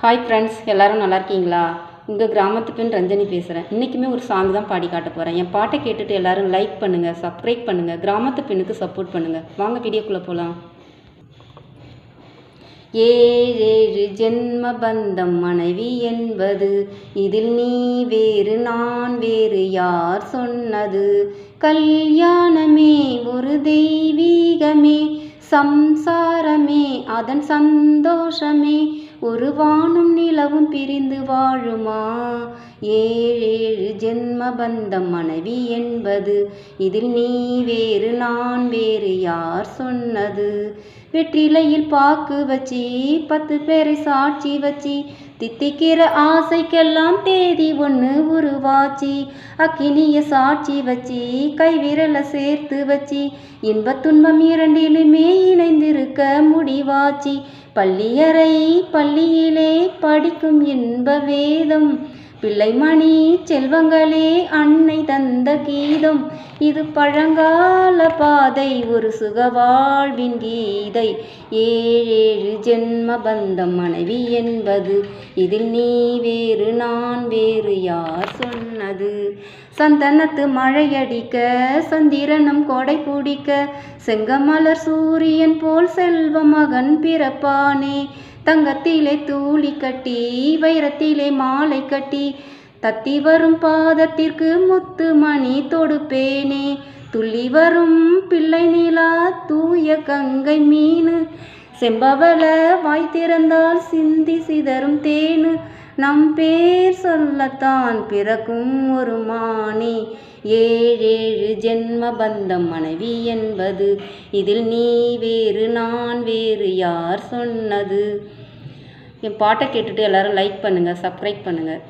Hi friends எல்லோரும் நல்லா இருக்கீங்களா? உங்கள் கிராமத்து பெண் ரஞ்சனி பேசுகிறேன் இன்றைக்குமே ஒரு சாங் தான் பாடி காட்ட போகிறேன் என் பாட்டை கேட்டுட்டு எல்லாரும் லைக் பண்ணுங்கள் சப்ஸ்கிரைப் பண்ணுங்கள் கிராமத்து பெண்ணுக்கு சப்போர்ட் பண்ணுங்கள் வாங்க வீடியோக்குள்ளே போகலாம் ஏழேழு ஜென்ம பந்தம் மனைவி என்பது. இதில் நீ வேறு நான் வேறு யார் சொன்னது? கல்யாணமே ஒரு தெய்வீகமே சம்சாரமே அதன் சந்தோஷமே. ஒரு வானும் நிலவும் பிரிந்து வாழுமா? ஏழேழு ஜென்ம பந்தம் மனைவி என்பது. இதில் நீ வேறு நான் வேறு யார் சொன்னது? வெற்றிலையில் பாக்கு வச்சி பத்து பேரை சாட்சி வச்சி தித்திக்கிற ஆசைக்கெல்லாம் தேதி ஒன்று உருவாச்சி. அக்கினிய சாட்சி வச்சி கைவிரல சேர்த்து வச்சி இன்ப துன்பம் இரண்டிலுமே இணைந்திருக்க முடிவாச்சி. பள்ளியறை பள்ளியிலே படிக்கும் இன்ப வேதம் பிள்ளைமணி செல்வங்களே அன்னை தந்த கீதம். இது பழங்கால பாதை ஒரு சுகவாழ்வின் கீதை. ஏழேழு ஜென்ம பந்தம் மனைவி என்பது. இதில் நீ வேறு நான் வேறு யார் சொன்னது? சந்தனத்து மழையடிக்க சந்திரனும் கொடை பிடிக்க செங்கமலர் சூரியன் போல் செல்வ மகன் பிறப்பானே. தங்கத்திலே தூளி கட்டி வைரத்திலே மாலை கட்டி தத்தி வரும் பாதத்திற்கு முத்து மணி தொடுப்பேனே. துள்ளி வரும் பிள்ளை நிலா தூய கங்கை மீன் செம்பவள வாய் திறந்தால் சிந்தி சிதறும் தேனு நம் பேர் சொல்லத்தான் பிறக்கும் ஒரு மானி. ஏழேழு ஜென்ம பந்தம் மனைவி என்பது. இதில் நீ வேறு நான் வேறு யார் சொன்னது? என் பாட்டை கேட்டுட்டு எல்லாரும் லைக் பண்ணுங்கள் சப்ஸ்கிரைப் பண்ணுங்கள்